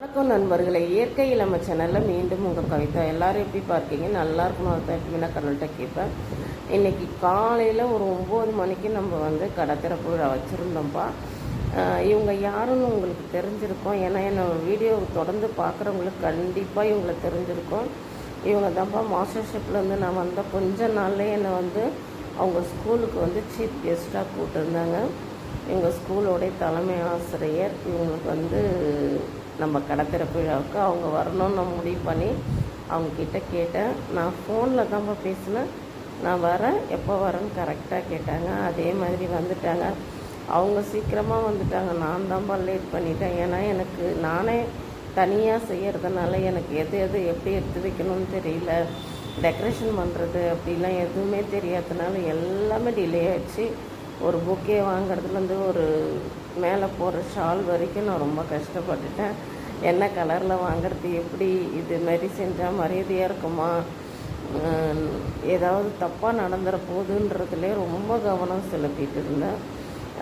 வணக்கம் நண்பர்களே. இயற்கை இளம சேனலில் மீண்டும் உங்கள் கவிதா. எல்லாரும் எப்படி பார்க்கீங்க? நல்லா இருக்கணும். அதை எப்படின்னா கடல்கிட்ட கேட்பேன். இன்னைக்கு காலையில் ஒரு ஒம்பது மணிக்கு நம்ம வந்து கடை திறப்பு விழா வச்சுருந்தோம்ப்பா இவங்க யாருன்னு உங்களுக்கு தெரிஞ்சிருக்கோம். ஏன்னா என்னோட வீடியோ தொடர்ந்து பார்க்குறவங்களுக்கு கண்டிப்பாக இவங்களை தெரிஞ்சிருக்கோம். இவங்க தான்ப்பா மாஸ்டர் ஷெஃப்லேருந்து நான் வந்த கொஞ்ச நாள்லேயே என்னை வந்து அவங்க ஸ்கூலுக்கு வந்து சீஃப் கெஸ்ட்டாக கூப்பிட்டுருந்தாங்க எங்கள் ஸ்கூலோடைய தலைமை ஆசிரியர். இவங்களுக்கு வந்து நம்ம கடத்திறப்பு விழாவுக்கு அவங்க வரணும்னு நான் முடிவு பண்ணி அவங்கக்கிட்ட கேட்டேன். நான் ஃபோனில் தான்ப்பா பேசினேன். நான் வரேன். எப்போ வரேன்னு கரெக்டாக கேட்டாங்க. அதே மாதிரி வந்துட்டாங்க. அவங்க சீக்கிரமாக வந்துட்டாங்க. நான் தான்ப்பா லேட் பண்ணிட்டேன். ஏன்னா எனக்கு நானே தனியாக செய்கிறதுனால எனக்கு எது எது எப்படி எடுத்து வைக்கணும்னு தெரியல. டெக்கரேஷன் பண்ணுறது அப்படிலாம் எதுவுமே தெரியாததுனால எல்லாமே டிலே ஆயிடுச்சு. ஒரு புக்கே வாங்குறதுலேருந்து ஒரு மேலே போகிற ஷால் வரைக்கும் நான் ரொம்ப கஷ்டப்பட்டுட்டேன். என்ன கலரில் வாங்குறது எப்படி இது மாதிரி செஞ்சால் மரியாதையாக இருக்குமா? ஏதாவது தப்பாக நடந்துற போதுன்றதுலே ரொம்ப கவனம் செலுத்திட்டு இருந்தேன்.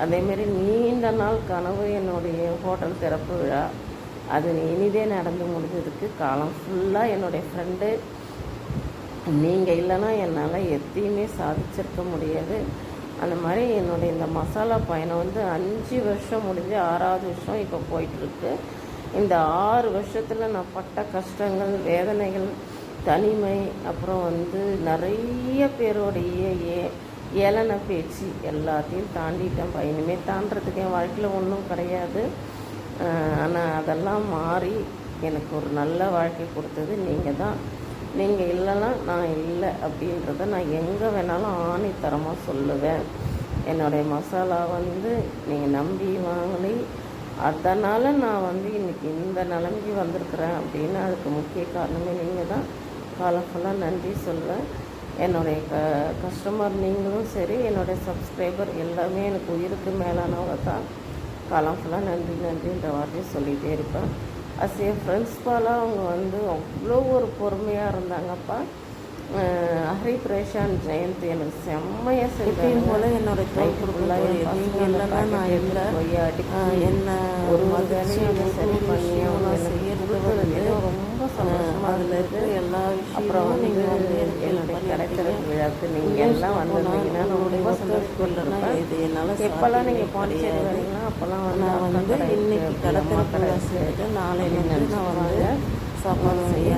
அதேமாரி நீண்ட நாள் கனவு என்னுடைய ஹோட்டல் திறப்பு விழா. அது இனிதே நடந்து முடிஞ்சதுக்கு காலம் ஃபுல்லாக என்னுடைய ஃப்ரெண்டு நீங்கள் இல்லைன்னா என்னால் எத்தையுமே சாதிச்சிருக்க முடியாது. அந்த மாதிரி என்னுடைய இந்த மசாலா பயணம் வந்து அஞ்சு வருஷம் முடிஞ்சு ஆறாவது வருஷம் இப்போ போயிட்டுருக்கு. இந்த ஆறு வருஷத்தில் நான் பட்ட கஷ்டங்கள் வேதனைகள் தனிமை அப்புறம் வந்து நிறைய பேருடைய ஏ ஏளன பேச்சு எல்லாத்தையும் தாண்டிட்டேன். பயனுமே தாண்டதுக்கு என் வாழ்க்கையில் ஒன்றும் கிடையாது. ஆனால் அதெல்லாம் மாறி எனக்கு ஒரு நல்ல வாழ்க்கை கொடுத்தது. நீங்கள் தான் நீங்கள் இல்லைன்னா நான் இல்லை அப்படின்றத நான் எங்கே வேணாலும் ஆணித்தரமாக சொல்லுவேன். என்னுடைய மசாலா வந்து நீங்கள் நம்பி வாங்கி அதனால் நான் வந்து இன்றைக்கி இந்த நிலைமைக்கு வந்திருக்கிறேன் அப்படின்னு அதுக்கு முக்கிய காரணமே நீங்கள் தான் காலம் ஃபுல்லாக நன்றி சொல்வேன் என்னுடைய க கஸ்டமர் நீங்களும் சரி என்னுடைய சப்ஸ்கிரைபர் எல்லாமே எனக்கு உயிருக்கு மேலானவங்க தான் காலம் ஃபுல்லாக நன்றி நன்றின்ற வார்த்தையை சொல்லிகிட்டே இருப்பேன். அஸ் ஃப்ரெண்ட்ஸ் பாலாம் அவங்க வந்து அவ்வளோ ஒரு பொறுமையாக இருந்தாங்கப்பா. ஹரி பிரசாந்த் ஜெயந்த் எனக்கு செம்மையாக செஞ்சாங்க. போல என்னோட தோற்றுக்குள்ளாக நீங்க இல்லைன்னா நான் இல்லை. என்ன ஒரு அதை சரி பண்ணி அவங்க செய்யறது வந்து ரொம்ப சந்தோஷமாக அதில் இருந்தது எல்லா அப்புறம் நீங்கள் வந்து என்னுடைய பண்ணிருக்கீங்க. விழாக்கு நீங்கள் எல்லாம் வந்திருந்தீங்கன்னா ரொம்ப சந்தோஷப்பட்டிருப்பேன் இது என்னால் எப்போல்லாம் நீங்கள் பாண்டிச்சேரி. வரீங்களோ அப்போல்லாம் வந்து நான் வந்து இன்னைக்கு இருக்கு, கடை அம்மா திறப்பு கடை விழா இருக்கு செஞ்சுட்டு நாளையில நான் வந்து. சாப்பாடு செய்ய.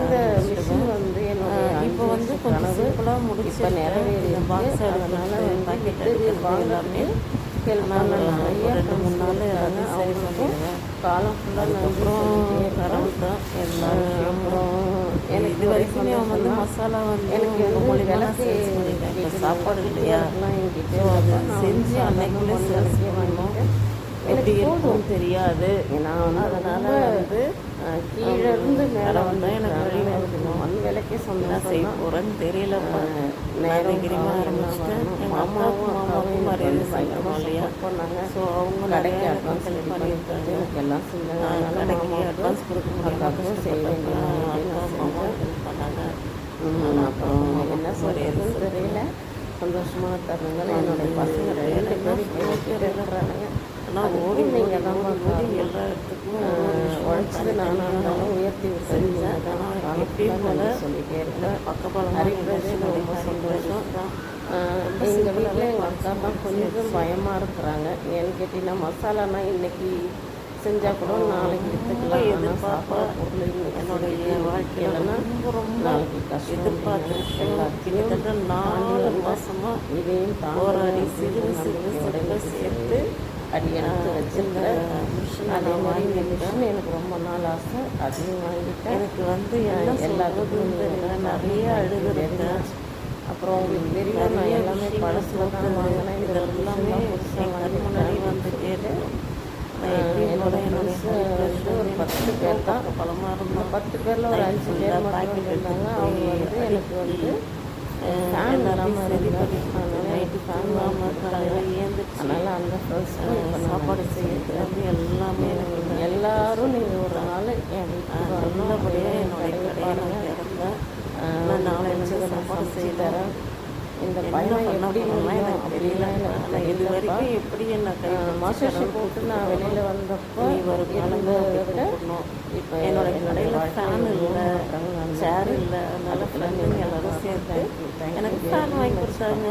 மிஷின் வந்து என்னுடைய ஆஹ் இப்போ வந்து கொஞ்சம் சிம்பிளாக முடிச்சு நிறைவேறி பாக்ஸ் அதனால எடுக்கிறது பாக்கெட் எடுக்கிறது எல்லாமே நான் நிறைய ரெண்டு மூணு நாள் சரி பண்ணிடுவேன். காலம் ஃபுல்லாக அதுக்கப்புறம் கரண்ட் தான் எல்லா அப்புறம் எனக்கு இது வரைக்குமே அவங்க வந்து மசாலா வந்து எனக்கு சேல்ஸ் பண்ணிட்டேன். இப்போ கேட்குது. சாப்பாடு இல்லையா? விளக்குலாம் என்கிட்ட அது செஞ்சு அன்னைக்குள்ளே சேல்ஸ். எப்படி எனக்கு இருக்கும்னு தெரியாது. நான் வந்து அதனால வந்து கீழே இருந்து மேலே கடவுள் வந்து தான் எனக்கு நடத்தணும். மண் விளக்கே என்ன சந்தோஷம் செய்ய. போகிறேன்னு தெரியலப்பா நேரம் கிரிமா ஆரம்பிச்சிட்டேன் எங்கள் அம்மாவுக்கும் மாமாவுக்கும் மரியாதை செய்யணும் இல்லையா? பண்ணாங்க. ஸோ அவங்க கடைக்கு அட்வான்ஸ் ஹெல்ப் பண்ணியிருக்காங்க. எனக்கு எல்லாம் செஞ்சாங்க கடைக்கு அட்வான்ஸ் கொடுக்க அக்காவுக்கும் செய்ய வேண்டிய பண்ணாங்க. அப்புறம் என்ன சொல்றதுன்னு தெரியல. சந்தோஷமான தருணங்கள். என்னுடைய பசங்க ரெண்டு பேரும் கேட்டுட்டு இருக்கிறாங்க. ஆனால் ஓடி நீங்கள் தான் ஓடி எல்லா இடத்துக்கும் உழைச்சது நானாக இருந்தாலும் உயர்த்தி விட்டுருங்க ஆனால் எப்பயும் போல சொல்லிட்டே இருக்கேன். பக்கபலமாக ஹரிபிரதே ரொம்ப சந்தோஷம். எங்கள் வீட்டில் எங்கள் அக்கா தான் கொஞ்சம் பயமாக இருக்கிறாங்க. ஏன்னு கேட்டிங்கன்னா மசாலானா இன்னைக்கு செஞ்சால் கூட நாளைக்கு எடுத்துக்கலாம். ஆனால் சாப்பாடு பொருள் என்னுடைய வாழ்க்கையில இல்லைன்னா ரொம்ப நாளைக்கு கஷ்டம் எல்லாத்தையும் கிட்டத்தட்ட நாலு மாசமா இதையும் தாண்டி சிறு சிறு அடி எடுத்து வச்சிருக்கேன் அதே நான் மாதிரி மிஷின் எனக்கு ரொம்ப நாள் ஆசை. அதையும் வாங்கிட்டேன் எனக்கு வந்து எல்லாத்துக்கும் நிறைய அழுதுருக்கேன் அப்புறம் உங்களுக்கு தெரியும் நான் எல்லாமே பழசுல தான் வாங்கினேன். இது எல்லாமே முன்னாடி எப்பயும் போல என்னோட friends வந்து ஒரு பத்து பேர் தான். இந்த இருந்தோம் பத்து பேரில் ஒரு அஞ்சு பேர் மட்டும் இருந்தாங்க. அவங்க வந்து எனக்கு வந்து ஃபேன் இல்லாமல் பண்ணி அதனால நைட்டு தூங்காமல் காலையில் ஏந்திரிச்சு அதனால் அந்த ஃப்ரெண்ட்ஸ் சாப்பாடு செய்யறது எல்லாமே எனக்கு எல்லாரும் நீங்கள் ஒரு நாள் என் நல்லபடியாக என்னுடைய கடையை கடையை நான் நான் நான் சாப்பாடு செய்து தரேன். இந்த பண்ண எப்படி முடியும் எனக்கு எனக்கு ஆனால் இது. வரைக்கும் எப்படி என்ன கை மாஸ்டர் ஷெஃப் போட்டு நான் வெளியில் வந்தப்போ விட கூப்பிடணும் இப்போ என்னோட கடையில் ஃபேன் இல்லை. சேர் இல்லை. அதனால அதுக்கெல்லாம் ஃப்ரெண்டுங்க எல்லாரும் சேர்த்து எனக்கு ஃபேன் வாங்கி. கொடுத்தாங்க.